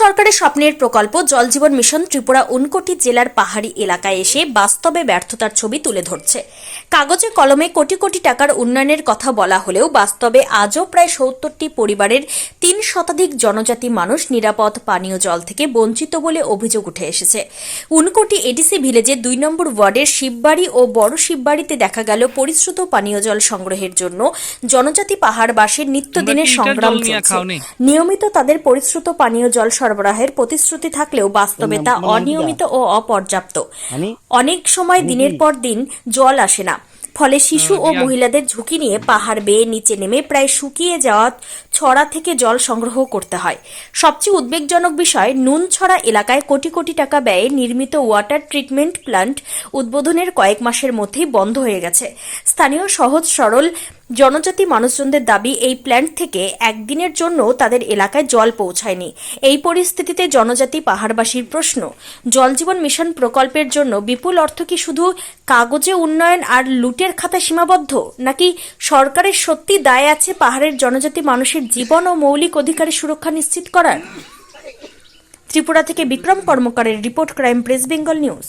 সরকারের স্বপ্নের প্রকল্প জল জীবন মিশন ত্রিপুরা উনকোটি জেলার পাহাড়ি এলাকায় এসে বাস্তবে ব্যর্থতার ছবি তুলে ধরছে। কাগজে কলমে কোটি কোটি টাকার উন্নয়নের কথা বলা হলেও বাস্তবে আজও প্রায় সত্তরটি পরিবারের তিন শতাধিক জনজাতি মানুষ নিরাপদ পানীয় জল থেকে বঞ্চিত বলে অভিযোগ উঠে এসেছে। উনকোটি এডিসি ভিলেজে দুই নম্বর ওয়ার্ডের শিববাড়ি ও বড় শিববাড়িতে দেখা গেল পরিশ্রুত পানীয় জল সংগ্রহের জন্য জনজাতি পাহাড়বাসীর নিত্যদিনের সংগ্রাম চলছে। নিয়মিত তাদের পরিশ্রুত পানীয় জল সরবরাহের প্রতিশ্রুতি থাকলেও বাস্তবে তা অনিয়মিত ও অপর্যাপ্ত। অনেক সময় দিনের পর দিন জল আসে না। ফলে শিশু ও মহিলাদের ঝুঁকি নিয়ে পাহাড় বেয়ে নিচে নেমে প্রায় শুকিয়ে যাওয়া ছড়া থেকে জল সংগ্রহ করতে হয়। সবচেয়ে উদ্বেগজনক বিষয় নুনছড়া এলাকায় কোটি কোটি টাকা ব্যয়ে নির্মিত ওয়াটার ট্রিটমেন্ট প্ল্যান্ট উদ্বোধনের কয়েক মাসের মধ্যেই বন্ধ হয়ে গেছে। স্থানীয় সহজ সরল জনজাতি মানুষজনদের দাবি, এই প্ল্যান্ট থেকে একদিনের জন্য তাদের এলাকায় জল পৌঁছায়নি। এই পরিস্থিতিতে জনজাতি পাহাড়বাসীর প্রশ্ন, জলজীবন মিশন প্রকল্পের জন্য বিপুল অর্থ কি শুধু কাগজে উন্নয়ন আর লুটের খাতা সীমাবদ্ধ, নাকি সরকারের সত্যি দায় আছে পাহাড়ের জনজাতি মানুষের জীবন ও মৌলিক অধিকারের সুরক্ষা নিশ্চিত করার? ত্রিপুরা থেকে Bikram কর্মকারের report, crime press, Bengal news.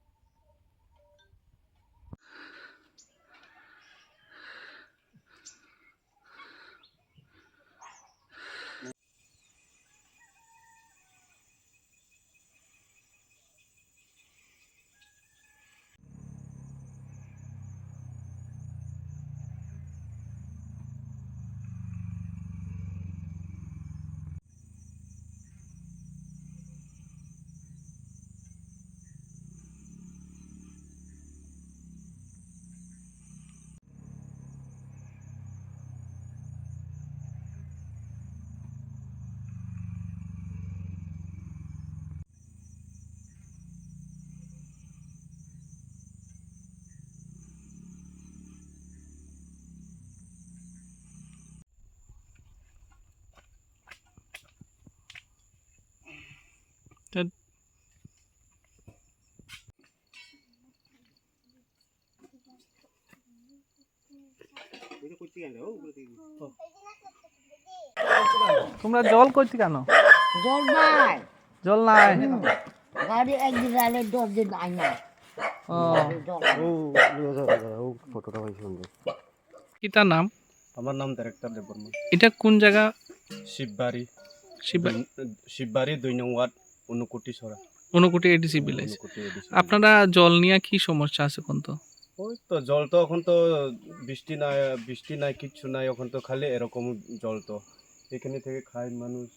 তোমরা জল করতে কেন? জল নাই। জল নাই। গাড়ি একদিন আলে দশ দিন আই না কি তার নাম? আমার নাম ডাইরেক্টর দেববর্মা। এটা কোন জায়গা? শিববাড়ি। শিব শিববাড়ি দুই নং ওয়ার্ড অনুকুটি সরা অনুকুটি এডিসি ভিলেজ আপনারা জল নিয়ে কি সমস্যা আছে কোন তো? ওই তো জল তো এখন তো বৃষ্টি নাই বৃষ্টি নাই, কিচ্ছু নাই, এখন তো খালি এরকম জল তো। এখানে থেকে খায় মানুষ,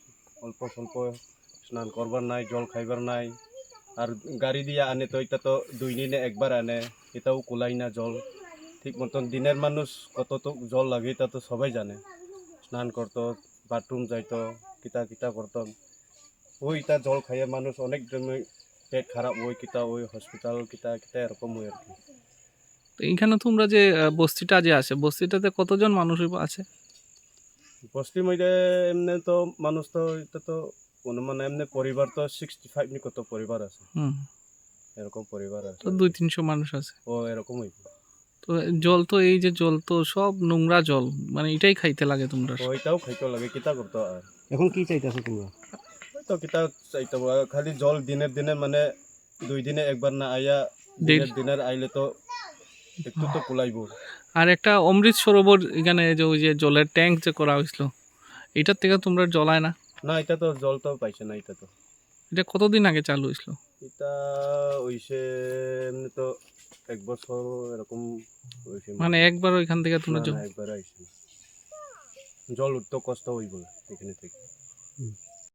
অল্প স্বল্প স্নান করবার নাই, জল খাইবার নাই। আর গাড়ি দিয়ে আনে তো, এটা তো দুই দিনে একবার আনে, এটাও কোলাই না জল। ঠিক মতন দিনের মানুষ কত তো জল লাগে, এটা তো সবাই জানে। স্নান করতো, বাথরুম যাইতো, কিতা কিতা করতো। ওই এটা জল খাইয়ে মানুষ অনেক পেট খারাপ, ওই কিতা, ওই হসপিটাল কিতা কিতা, এরকম হয় আর কি। তো এইখানে তোমরা যে বস্তিটা যে আছে বস্তিটাতে কতজন মানুষ আছে? বস্তির মধ্যে এমনি তো মানুষ তো এটা তো কোনো মানে এমনি পরিবার তো সিক্সটি ফাইভ নি কত পরিবার আছে। হুম। এরকম পরিবার আছে। তো দুই তিনশো মানুষ আছে। ও এরকম হইব। তো জল তো এই যে জল তো সব নোংরা জল মানে এটাই খাইতে লাগে তোমরা? ওইটাও খাইতে লাগে কিতা করতো আর? এখন কি চাইতেছো তোমরা? তো কিতা চাইতে খালি জল দিনের দিনে মানে দুই দিনে একবার না আইয়া দিনের দিনের আইলে তো একটু তো কুলাইব। আর একটা অমৃত সরোবর এখানে যে ওই যে জলের ট্যাঙ্ক যে করা হয়েছিল এটার থেকে তোমরা জলায় না? না এটা তো জল তো পাইছে না এটা তো। এটা কতদিন আগে চালু হয়েছিল? এটা হইছে এমনি তো এক বছর এরকম হইছে। মানে একবার ওইখান থেকে তোমরা জল একবার আইছে জল উঠতে কষ্ট হইব এখানে থেকে।